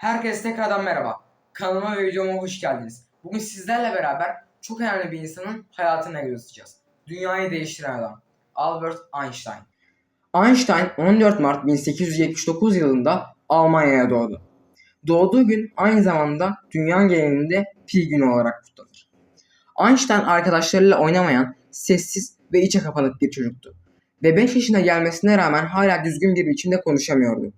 Herkese tekrardan merhaba. Kanalıma ve videoma hoş geldiniz. Bugün sizlerle beraber çok önemli bir insanın hayatına göz atacağız. Dünyayı değiştiren adam. Albert Einstein. Einstein 14 Mart 1879 yılında Almanya'ya doğdu. Doğduğu gün aynı zamanda dünya genelinde Pi günü olarak kutlanır. Einstein arkadaşlarıyla oynamayan, sessiz ve içe kapanık bir çocuktu. Ve 5 yaşına gelmesine rağmen hala düzgün bir biçimde konuşamıyordu.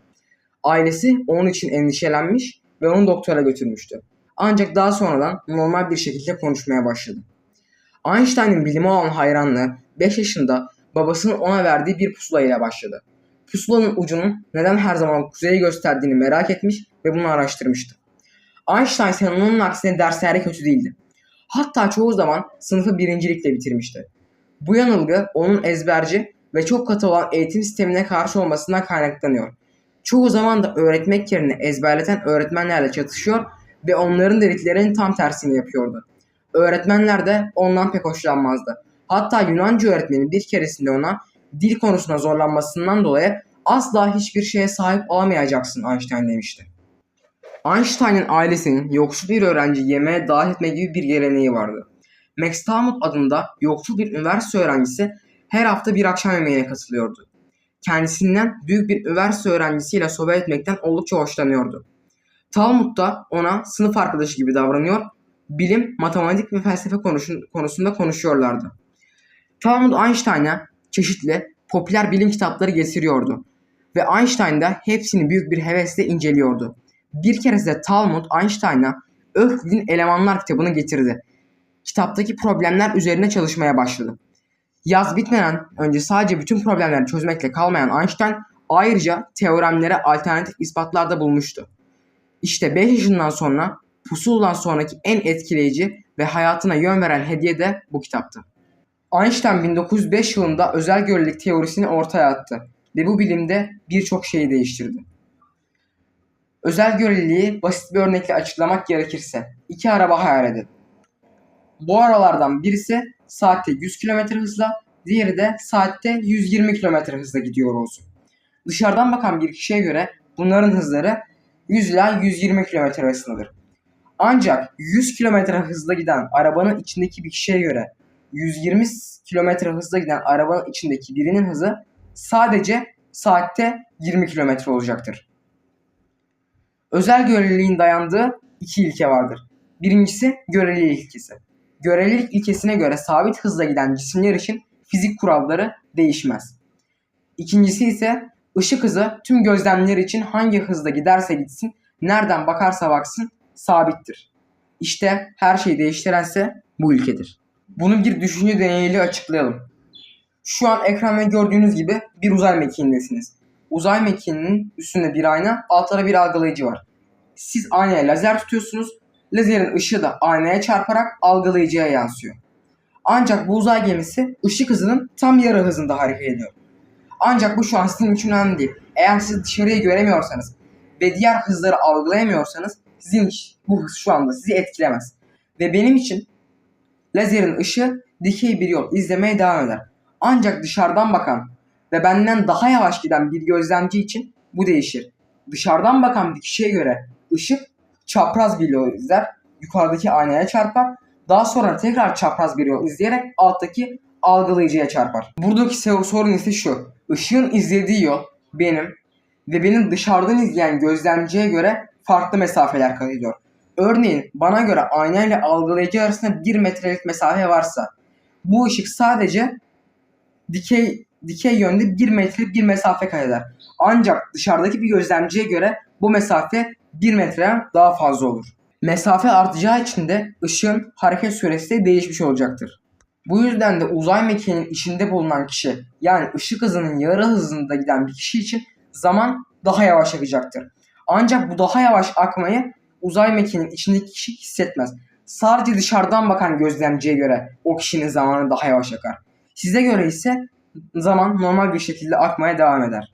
Ailesi onun için endişelenmiş ve onu doktora götürmüştü. Ancak daha sonradan normal bir şekilde konuşmaya başladı. Einstein'ın bilime olan hayranlığı 5 yaşında babasının ona verdiği bir pusula ile başladı. Pusulanın ucunun neden her zaman kuzeyi gösterdiğini merak etmiş ve bunu araştırmıştı. Einstein onun aksine derslerde kötü değildi. Hatta çoğu zaman sınıfı birincilikle bitirmişti. Bu yanılgı onun ezberci ve çok katı olan eğitim sistemine karşı olmasından kaynaklanıyor. Çoğu zaman da öğretmek yerine ezberleten öğretmenlerle çatışıyor ve onların dediklerinin tam tersini yapıyordu. Öğretmenler de ondan pek hoşlanmazdı. Hatta Yunanca öğretmeni bir keresinde ona dil konusunda zorlanmasından dolayı asla hiçbir şeye sahip olamayacaksın Einstein demişti. Einstein'ın ailesinin yoksul bir öğrenci yemeğe dahil etme gibi bir geleneği vardı. Max Talmud adında yoksul bir üniversite öğrencisi her hafta bir akşam yemeğine katılıyordu. Kendisinden büyük bir üniversite öğrencisiyle sohbet etmekten oldukça hoşlanıyordu. Talmud da ona sınıf arkadaşı gibi davranıyor, bilim, matematik ve felsefe konusunda konuşuyorlardı. Talmud Einstein'a çeşitli popüler bilim kitapları getiriyordu ve Einstein de hepsini büyük bir hevesle inceliyordu. Bir keresinde Talmud Einstein'a Öklid'in Elemanlar kitabını getirdi. Kitaptaki problemler üzerine çalışmaya başladı. Yaz bitmeden önce sadece bütün problemleri çözmekle kalmayan Einstein ayrıca teoremlere alternatif ispatlar da bulmuştu. İşte 5 yaşından sonra Pusuladan sonraki en etkileyici ve hayatına yön veren hediye de bu kitaptı. Einstein 1905 yılında özel görelilik teorisini ortaya attı ve bu bilimde birçok şeyi değiştirdi. Özel göreliliği basit bir örnekle açıklamak gerekirse iki araba hayal edin. Bu aralardan birisi saatte 100 km hızla, diğeri de saatte 120 km hızla gidiyor olsun. Dışarıdan bakan bir kişiye göre bunların hızları 100 ila 120 km arasındadır. Ancak 100 km hızla giden arabanın içindeki bir kişiye göre 120 km hızla giden arabanın içindeki birinin hızı sadece saatte 20 km olacaktır. Özel göreliliğin dayandığı iki ilke vardır. Birincisi görelilik ilkesi. Görelilik ilkesine göre sabit hızla giden cisimler için fizik kuralları değişmez. İkincisi ise ışık hızı tüm gözlemler için hangi hızda giderse gitsin, nereden bakarsa baksın sabittir. İşte her şeyi değiştirense bu ilkedir. Bunu bir düşünce deneyiyle açıklayalım. Şu an ekranda gördüğünüz gibi bir uzay mekiğindesiniz. Uzay mekiğinin üstünde bir ayna, altında bir algılayıcı var. Siz aynaya lazer tutuyorsunuz. Lazerin ışığı da aynaya çarparak algılayıcıya yansıyor. Ancak bu uzay gemisi ışık hızının tam yarı hızında hareket ediyor. Ancak bu şu an sizin için önemli değil. Eğer siz dışarıyı göremiyorsanız ve diğer hızları algılayamıyorsanız sizin bu hız şu anda sizi etkilemez. Ve benim için lazerin ışığı dikey bir yol izlemeye devam eder. Ancak dışarıdan bakan ve benden daha yavaş giden bir gözlemci için bu değişir. Dışarıdan bakan bir kişiye göre ışık çapraz bir yol izler, yukarıdaki aynaya çarpar, daha sonra tekrar çapraz bir yol izleyerek alttaki algılayıcıya çarpar. Buradaki sorun ise şu. Işığın izlediği yol benim ve benim dışarıdan izleyen gözlemciye göre farklı mesafeler kat ediyor. Örneğin bana göre ayna ile algılayıcı arasında 1 metrelik mesafe varsa bu ışık sadece dikey dikey yönde 1 metrelik bir mesafe kat eder. Ancak dışarıdaki bir gözlemciye göre bu mesafe 1 metreden daha fazla olur. Mesafe artacağı için de ışığın hareket süresi de değişmiş olacaktır. Bu yüzden de uzay mekiğinin içinde bulunan kişi yani ışık hızının yarı hızında giden bir kişi için zaman daha yavaş akacaktır. Ancak bu daha yavaş akmayı uzay mekiğinin içindeki kişi hissetmez. Sadece dışarıdan bakan gözlemciye göre o kişinin zamanı daha yavaş akar. Size göre ise zaman normal bir şekilde akmaya devam eder.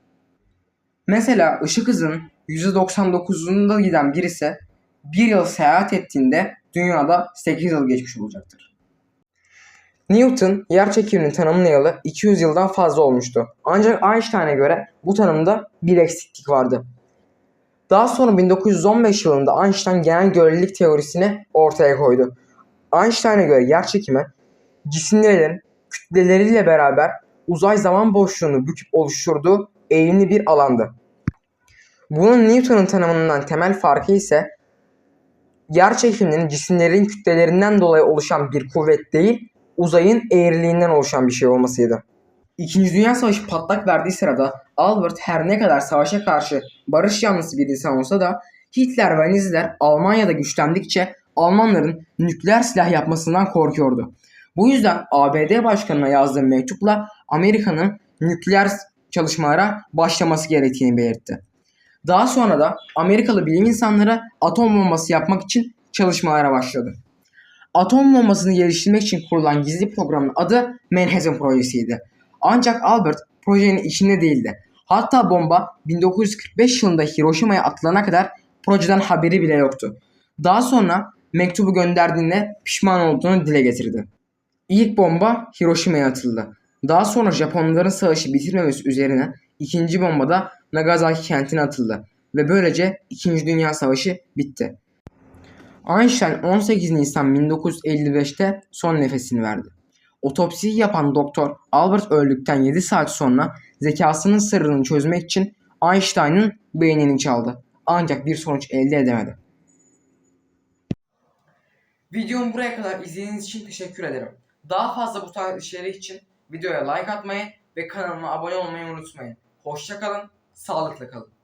Mesela ışık hızının %99'unda giden birisi bir yıl seyahat ettiğinde dünyada 8 yıl geçmiş olacaktır. Newton yer çekimini tanımlayalı 200 yıldan fazla olmuştu. Ancak Einstein'a göre bu tanımda bir eksiklik vardı. Daha sonra 1915 yılında Einstein genel görelilik teorisini ortaya koydu. Einstein'a göre yer çekimi cisimlerin kütleleriyle beraber uzay zaman boşluğunu büküp oluşturduğu eğimli bir alandı. Bunun Newton'un tanımından temel farkı ise yer çekiminin cisimlerin kütlelerinden dolayı oluşan bir kuvvet değil, uzayın eğriliğinden oluşan bir şey olmasıydı. İkinci Dünya Savaşı patlak verdiği sırada Albert her ne kadar savaşa karşı barış yanlısı bir insan olsa da Hitler ve Naziler Almanya'da güçlendikçe Almanların nükleer silah yapmasından korkuyordu. Bu yüzden ABD Başkanı'na yazdığı mektupla Amerika'nın nükleer çalışmalara başlaması gerektiğini belirtti. Daha sonra da Amerikalı bilim insanları atom bombası yapmak için çalışmalara başladı. Atom bombasını geliştirmek için kurulan gizli programın adı Manhattan Projesi'ydi. Ancak Albert projenin içinde değildi. Hatta bomba 1945 yılında Hiroşima'ya atılana kadar projeden haberi bile yoktu. Daha sonra mektubu gönderdiğinde pişman olduğunu dile getirdi. İlk bomba Hiroşima'ya atıldı. Daha sonra Japonların savaşı bitirmemesi üzerine ikinci bomba da Nagasaki kentine atıldı ve böylece 2. Dünya Savaşı bitti. Einstein 18 Nisan 1955'te son nefesini verdi. Otopsiyi yapan doktor Albert öldükten 7 saat sonra zekasının sırrını çözmek için Einstein'ın beynini çaldı. Ancak bir sonuç elde edemedi. Videomu buraya kadar izlediğiniz için teşekkür ederim. Daha fazla bu tarz içerik için videoya like atmayı ve kanalıma abone olmayı unutmayın. Hoşçakalın, sağlıkla kalın.